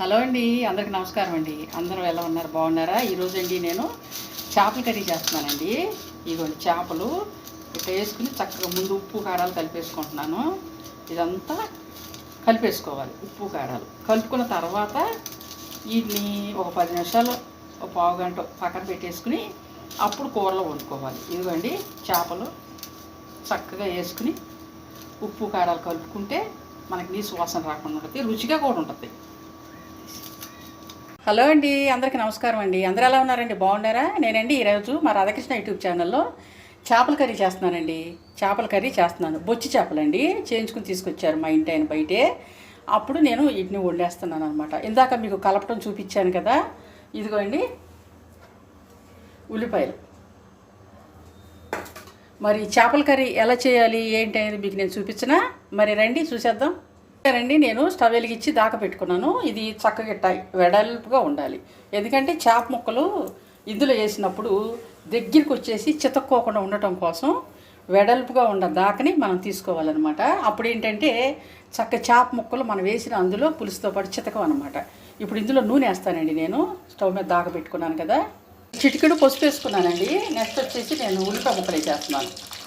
Hello అండి అందరికి నమస్కారం అండి. అందరూ ఎలా ఉన్నారు? బాగున్నారా? ఈరోజు అండి నేను చేపల కర్రీ చేస్తున్నానండి. ఇదిగోండి చేపలు. ఇట్లా వేసుకుని చక్కగా ముందు ఉప్పు కారాలు కలిపేసుకుంటున్నాను. ఇదంతా కలిపేసుకోవాలి ఉప్పు కారాలు. కలుపుకున్న తర్వాత వీటిని ఒక పది నిమిషాలు ఒక పావు గంట పక్కన పెట్టేసుకుని అప్పుడు కూరలో వండుకోవాలి. ఇదిగోండి చేపలు చక్కగా వేసుకుని ఉప్పు కారాలు కలుపుకుంటే మనకి నీసు వాసన రాకుండా ఉంటుంది. రుచిగా కూడా ఉంటుంది. హలో అండి అందరికీ నమస్కారం అండి. అందరూ ఎలా ఉన్నారండి? బాగున్నారా? నేనండి ఈరోజు మా రాధాకృష్ణ యూట్యూబ్ ఛానల్లో చేపల కర్రీ చేస్తున్నానండి. చేపల కర్రీ చేస్తున్నాను. బొచ్చి చేపలండి. చేయించుకుని తీసుకొచ్చారు మా ఇంటి ఆయన బయటే. అప్పుడు నేను వీటిని వండేస్తున్నాను అనమాట ఇందాక మీకు కలపటం చూపించాను కదా. ఇదిగోండి. ఉల్లిపాయలు. మరి చేపల కర్రీ ఎలా చేయాలి? ఏంటి అనేది మీకు నేను చూపించినా? మరి రండి చూసేద్దాం. అండి నేను స్టవ్ వెలిగించి దాకా పెట్టుకున్నాను. ఇది చక్కగా వెడల్పుగా ఉండాలి. ఎందుకంటే చేప ముక్కలు ఇందులో వేసినప్పుడు దగ్గరికి వచ్చేసి చితక్కోకుండా ఉండటం కోసం వెడల్పుగా ఉన్న దాకని మనం తీసుకోవాలన్నమాట. అప్పుడు ఏంటంటే చక్క చేప ముక్కలు మనం వేసిన అందులో పులుసుతో పాటు చితకం అనమాట ఇప్పుడు ఇందులో నూనె వేస్తానండి నేను. స్టవ్ మీద దాకా పెట్టుకున్నాను కదా. చిటికెడు పసుపు వేసుకున్నానండి. నెక్స్ట్ వచ్చేసి నేను ఉల్లిపాయ ముక్కలు వేసేస్తున్నాను.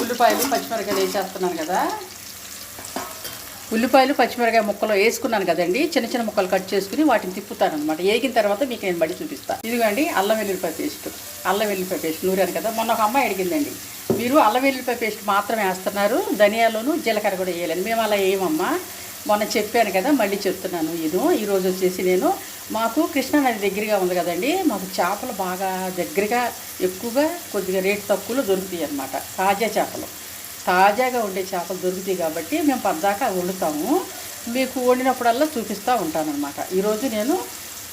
ఉల్లిపాయలు పచ్చిమిరకాయలు వేసేస్తున్నాను కదా. ఉల్లిపాయలు పచ్చిమిరకాయ ముక్కలు వేసుకున్నాను కదండి. చిన్న చిన్న ముక్కలు కట్ చేసుకుని వాటిని తిప్పుతాను అనమాట వేగిన తర్వాత మీకు నేను బడి చూపిస్తాను ఇదిగోండి అల్లం వెల్లుల్లిపాయ పేస్ట్. అల్లం వెల్లుల్లిపాయ పేస్ట్. నూరాను కదా? మొన్న ఒక అమ్మాయి అడిగిందండి. మీరు అల్లం వెల్లుల్లిపాయ పేస్ట్ మాత్రమే వేస్తున్నారు. ధనియాలోను జీలకర్ర కూడా వేయలేదు మేము అలా వేయమమ్మా. మొన్న చెప్పాను కదా మళ్ళీ చెప్తున్నాను. ఇది ఈరోజు వచ్చేసి నేను మాకు కృష్ణానది దగ్గరగా ఉంది కదండి మాకు చేపలు బాగా దగ్గరగా ఎక్కువగా కొద్దిగా రేటు తక్కువలో దొరుకుతాయి అన్నమాట. తాజా చేపలు. తాజాగా ఉండే చేపలు దొరుకుతాయి కాబట్టి మేము పద్దాకా వండుతాము. మీకు వండినప్పుడల్లా చూపిస్తూ ఉంటానన్నమాట. ఈరోజు నేను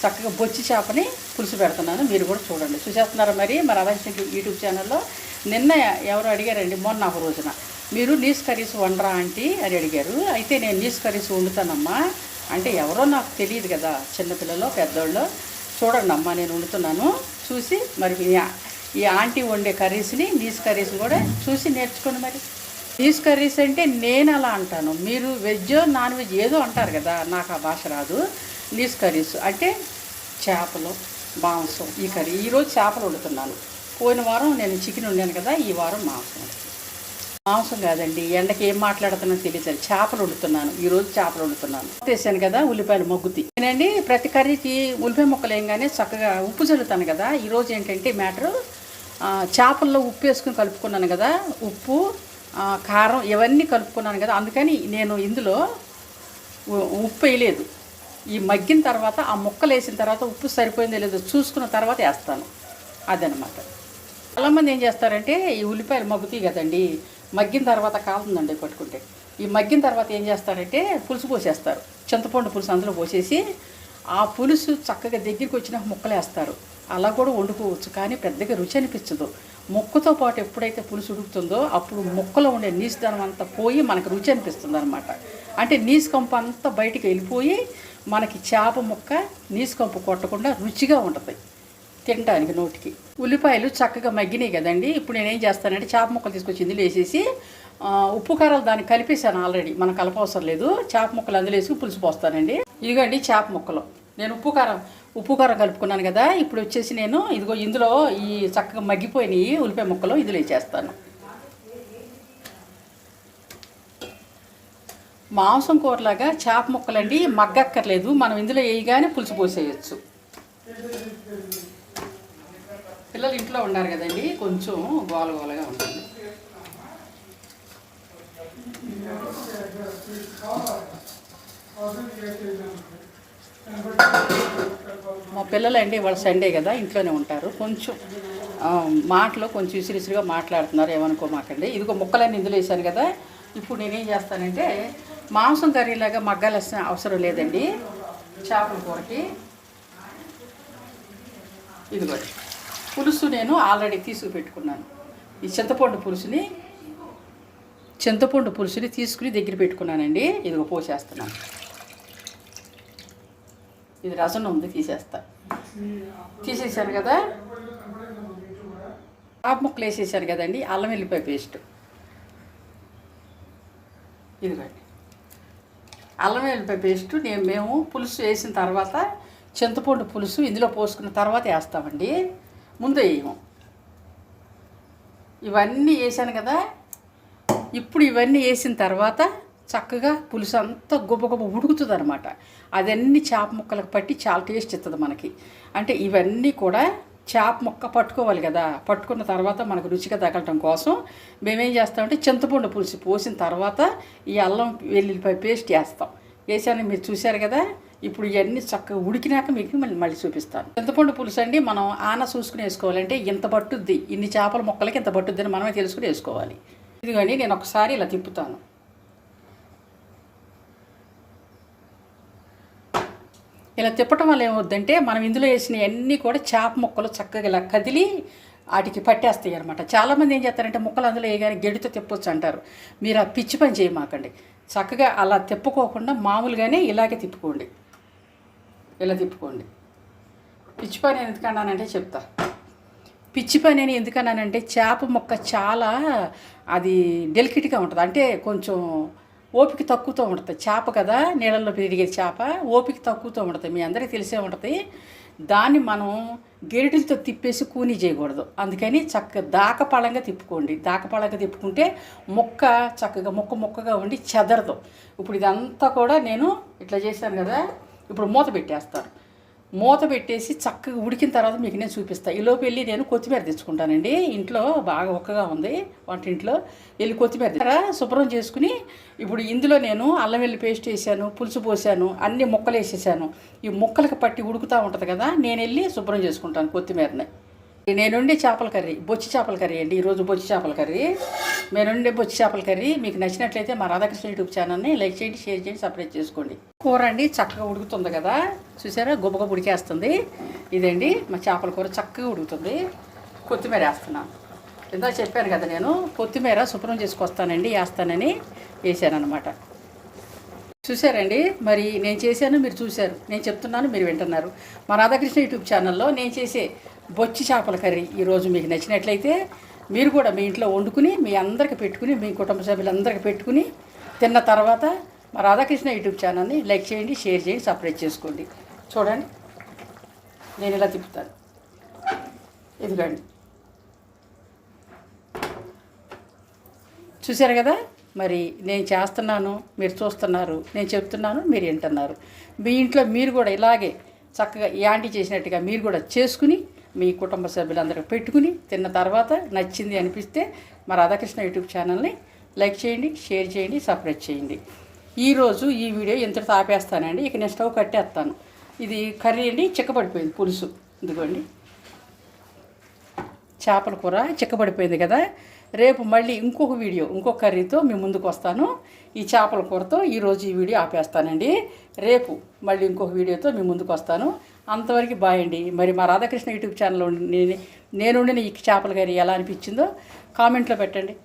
చక్కగా బొచ్చి చేపని పులుసు పెడుతున్నాను. మీరు కూడా చూడండి. చూసేస్తున్నారా మరి? మరి అవంశ యూట్యూబ్ ఛానల్లో నిన్న ఎవరు అడిగారండి మొన్న ఒక రోజున. మీరు నీస్ కర్రీస్ వండరా ఆంటీ అని అడిగారు. అయితే నేను నీస్ కర్రీస్ వండుతానమ్మా. అంటే ఎవరో నాకు తెలియదు కదా చిన్నపిల్లలు పెద్దోళ్ళు. చూడండి అమ్మా నేను వండుతున్నాను. చూసి మరి ఈ ఆంటీ వండే కర్రీస్ని నీస్ కర్రీస్ కూడా చూసి నేర్చుకోండి మరి. నీస్ కర్రీస్ అంటే నేను అలా అంటాను. మీరు వెజ్ నాన్ వెజ్ ఏదో అంటారు కదా నాకు ఆ భాష రాదు. నీస్ కర్రీస్ అంటే చేపలు మాంసం ఈ కర్రీ. ఈరోజు చేపలు వండుతున్నాను. పోయిన వారం నేను చికెన్ వండాను కదా ఈ వారం మాంసం మాంసం కాదండి. ఎండకి ఏం మాట్లాడుతున్నా తెలియదు చేపలు వండుతున్నాను. ఈరోజు చేపలు వండుతున్నాను. వేసాను కదా ఉల్లిపాయలు మొగ్గుతి నేనండి ప్రతి కర్రీకి ఉల్లిపాయ ముక్కలు ఏంగానే చక్కగా ఉప్పు చల్లుతాను కదా. ఈరోజు ఏంటంటే మ్యాటర్ చేపల్లో ఉప్పు వేసుకుని కలుపుకున్నాను కదా. ఉప్పు కారం ఇవన్నీ కలుపుకున్నాను కదా. అందుకని నేను ఇందులో ఉప్పు వేయలేదు. ఈ మగ్గిన తర్వాత ఆ ముక్కలు వేసిన తర్వాత ఉప్పు సరిపోయిందో లేదో చూసుకున్న తర్వాత వేస్తాను. అదనమాట చాలామంది ఏం చేస్తారంటే ఈ ఉల్లిపాయలు మగ్గుతాయి కదండి మగ్గిన తర్వాత కాలుతుందండి పట్టుకుంటే. ఈ మగ్గిన తర్వాత ఏం చేస్తారంటే పులుసు పోసేస్తారు. చింతపండు పులుసు అందులో పోసేసి ఆ పులుసు చక్కగా దగ్గరికి వచ్చిన ముక్కలు వేస్తారు అలా కూడా వండుకోవచ్చు కానీ పెద్దగా రుచి అనిపించదు. ముక్కతో పాటు ఎప్పుడైతే పులుసు ఉడుకుతుందో అప్పుడు ముక్కలో ఉండే నీసుదనం అంతా పోయి మనకు రుచి అనిపిస్తుంది అనమాట అంటే నీసు కంపు అంతా బయటికి వెళ్ళిపోయి మనకి చేప ముక్క నీసు కంపు కొట్టకుండా రుచిగా ఉంటుంది. తినడానికి నోటికి. ఉల్లిపాయలు చక్కగా మగ్గినాయి కదండి. ఇప్పుడు నేనేం చేస్తానంటే చేప ముక్కలు తీసుకొచ్చి ఇందులో వేసేసి ఉప్పు కారాలు దాన్ని కలిపేశాను ఆల్రెడీ. మనం కలపవసరం లేదు. చేప ముక్కలు అందులో వేసి పులుసు పోస్తానండి. ఇదిగోండి చేప ముక్కలు. నేను ఉప్పు కారం ఉప్పు కారం కలుపుకున్నాను కదా. ఇప్పుడు వచ్చేసి నేను ఇదిగో ఇందులో ఈ చక్కగా మగ్గిపోయినాయి ఉల్లిపాయ ముక్కలు ఇందులో వేసేస్తాను. మాంసం కూరలాగా చేప ముక్కలండి. మగ్గక్కర్లేదు. మనం ఇందులో వేయగానే పులుసు పోసేయచ్చు. పిల్లలు ఇంట్లో ఉన్నారు కదండి కొంచెం గోల గోలగా ఉంటుంది మా పిల్లలండి వాళ్ళ సండే కదా ఇంట్లోనే ఉంటారు. కొంచెం మాటలు కొంచెం విసిరిసిరిగా మాట్లాడుతున్నారు ఏమనుకోమాకండి. ఇదిగో ముక్కలన్నీ ఇందులో వేసాను కదా ఇప్పుడు నేనేం చేస్తానంటే మాంసం కర్రీలాగా మగ్గాల్సిన అవసరం లేదండి. చేపల కూరకి. ఇదిగోండి. పులుసు నేను ఆల్రెడీ తీసుకు పెట్టుకున్నాను ఈ చింతపండు పులుసుని చింతపండు పులుసుని తీసుకుని దగ్గర పెట్టుకున్నానండి. ఇదిగో పోసేస్తున్నాను. ఇది రసం ఉంది తీసేస్తా. తీసేసాను కదా? ఆపు ముక్కలు వేసేసాను కదండి అల్లం వెల్లిపాయ పేస్ట్. ఇదిగోండి. అల్లం వెల్లిపాయ పేస్ట్ నేను మేము పులుసు వేసిన తర్వాత చింతపండు పులుసు ఇందులో పోసుకున్న తర్వాత వేస్తామండి. ముందు వేయము ఇవన్నీ వేసాను కదా. ఇప్పుడు ఇవన్నీ వేసిన తర్వాత చక్కగా పులుసు అంతా గొప్ప గొప్ప ఉడుకుతుంది అనమాట అదన్నీ చేప ముక్కలకు పట్టి చాలా టేస్ట్ ఇస్తుంది మనకి. అంటే ఇవన్నీ కూడా చేప ముక్క పట్టుకోవాలి కదా. పట్టుకున్న తర్వాత మనకు రుచిగా తగలటం కోసం మేమేం చేస్తామంటే చింతపండు పులుసు పోసిన తర్వాత ఈ అల్లం వెల్లుల్లిపాయ పేస్ట్ వేస్తాం. వేసాను మీరు చూశారు కదా. ఇప్పుడు ఇవన్నీ చక్కగా ఉడికినాక మీకు మళ్ళీ మళ్ళీ చూపిస్తాను. చింతపండు పులుసు అండి మనం ఆన చూసుకుని వేసుకోవాలంటే ఇంత పట్టుద్ది. ఇన్ని చేపల ముక్కలకి ఇంత పట్టుద్ది అని మనమే తెలుసుకుని వేసుకోవాలి. ఇదిగోండి నేను ఒకసారి ఇలా తిప్పుతాను. ఇలా తిప్పటం వల్ల ఏమవుద్దంటే మనం ఇందులో వేసిన అన్నీ కూడా చేప ముక్కలు చక్కగా ఇలా కదిలి వాటికి పట్టేస్తాయి అనమాట చాలామంది ఏం చేస్తారంటే ముక్కలు అందులో వేయగానే గెడితో తిప్పొచ్చు అంటారు. మీరు ఆ పిచ్చి పని చేయమాకండి. చక్కగా అలా తిప్పుకోకుండా మామూలుగానే ఇలాగే తిప్పుకోండి. ఇలా తిప్పుకోండి. పిచ్చి పని ఎందుకన్నానంటే చెప్తా. పిచ్చి పని అని ఎందుకన్నానంటే చేప ముక్క చాలా అది డెలికేట్గా ఉంటుంది. అంటే కొంచెం ఓపిక తక్కువతో ఉంటుంది. చేప కదా నీళ్ళల్లో పెరిగే చేప ఓపిక తక్కువతో ఉంటుంది. మీ అందరికీ తెలిసే ఉంటుంది. దాన్ని మనం గెరిటిలతో తిప్పేసి కూని చేయకూడదు. అందుకని చక్కగా దాకపళంగా తిప్పుకోండి. దాకపళంగా తిప్పుకుంటే ముక్క చక్కగా ముక్క ముక్కగా ఉండి చెదరదు. ఇప్పుడు ఇదంతా కూడా నేను ఇట్లా చేశాను కదా. ఇప్పుడు మూత పెట్టేస్తాను మూత పెట్టేసి చక్కగా ఉడికిన తర్వాత మీకు నేను చూపిస్తాను ఈలోపు వెళ్ళి నేను కొత్తిమీర తెచ్చుకుంటానండి ఇంట్లో బాగా ఒక్కగా ఉంది వంటింట్లో. వెళ్ళి కొత్తిమీర తె- శుభ్రం చేసుకుని ఇప్పుడు ఇందులో నేను అల్లం వెల్లి పేస్ట్ వేసాను పులుసు పోసాను అన్ని ముక్కలు వేసేసాను. ఈ ముక్కలకు పట్టి ఉడుకుతూ ఉంటుంది కదా నేను వెళ్ళి శుభ్రం చేసుకుంటాను కొత్తిమీరని. నేనుండే చేపల కర్రీ బొచ్చి చేపల కర్రీ అండి. ఈరోజు బొచ్చి చేపల కర్రీ. నేనుండే బొచ్చి చేపల కర్రీ మీకు నచ్చినట్లయితే మా రాధాకృష్ణ యూట్యూబ్ ఛానల్ని లైక్ చేయండి షేర్ చేయండి సపరేట్ చేసుకోండి. కూర అండి చక్కగా ఉడుకుతుంది కదా. చూసారా? గుబ్బగా ఉడికేస్తుంది. ఇదండి మా చేపల కూర చక్కగా ఉడుకుతుంది. కొత్తిమీర వేస్తున్నాను. ఇందా చెప్పాను కదా నేను కొత్తిమీర శుభ్రం చేసుకొస్తానండి వేస్తానని వేసాను అనమాట చూశారండి? మరి నేను చేశాను మీరు చూశారు. నేను చెప్తున్నాను మీరు వింటున్నారు. మా రాధాకృష్ణ యూట్యూబ్ ఛానల్లో నేను చేసే బొచ్చి చేపల కర్రీ ఈరోజు మీకు నచ్చినట్లయితే మీరు కూడా మీ ఇంట్లో వండుకుని మీ అందరికి పెట్టుకుని మీ కుటుంబ సభ్యులందరికీ పెట్టుకుని తిన్న తర్వాత మా రాధాకృష్ణ యూట్యూబ్ ఛానల్ని లైక్ చేయండి షేర్ చేయండి సపరేట్ చేసుకోండి. చూడండి. నేను ఇలా తిప్పుతాను. ఇదిగోండి. చూశారు కదా? మరి నేను చేస్తున్నాను మీరు చూస్తున్నారు నేను చెప్తున్నాను మీరు వింటున్నారు. మీ ఇంట్లో మీరు కూడా ఇలాగే చక్కగా యాంటీ చేసినట్టుగా మీరు కూడా చేసుకుని మీ కుటుంబ సభ్యులందరూ పెట్టుకుని తిన్న తర్వాత నచ్చింది అనిపిస్తే మా రాధాకృష్ణ యూట్యూబ్ ఛానల్ని లైక్ చేయండి షేర్ చేయండి సపరేట్ చేయండి. ఈరోజు ఈ వీడియో ఇంతటితో ఆపేస్తానండి ఇక నేను స్టవ్ కట్టేస్తాను. ఇది కర్రీ అండి చిక్కబడిపోయింది పులుసు. ఇదిగోండి. చేపల కూర చిక్కబడిపోయింది కదా. రేపు మళ్ళీ ఇంకొక వీడియో ఇంకొక కర్రీతో మీ ముందుకు వస్తాను. ఈ చేపల కూరతో ఈరోజు ఈ వీడియో ఆపేస్తానండి. రేపు మళ్ళీ ఇంకొక వీడియోతో మీ ముందుకు వస్తాను. అంతవరకు బాయ్ అండి. మరి మా రాధాకృష్ణ యూట్యూబ్ ఛానల్లో నేను నేనుండిన ఈ చేపల కర్రీ ఎలా అనిపించిందో కామెంట్లో పెట్టండి.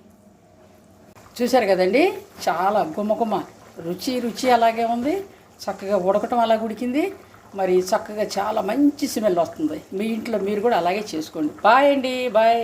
చూశారు కదండి? చాలా గుమ్మగుమ్మ రుచి రుచి అలాగే ఉంది. చక్కగా ఉడకటం అలా ఉడికింది. మరి చక్కగా చాలా మంచి స్మెల్ వస్తుంది. మీ ఇంట్లో మీరు కూడా అలాగే చేసుకోండి. బాయ్ అండి బాయ్.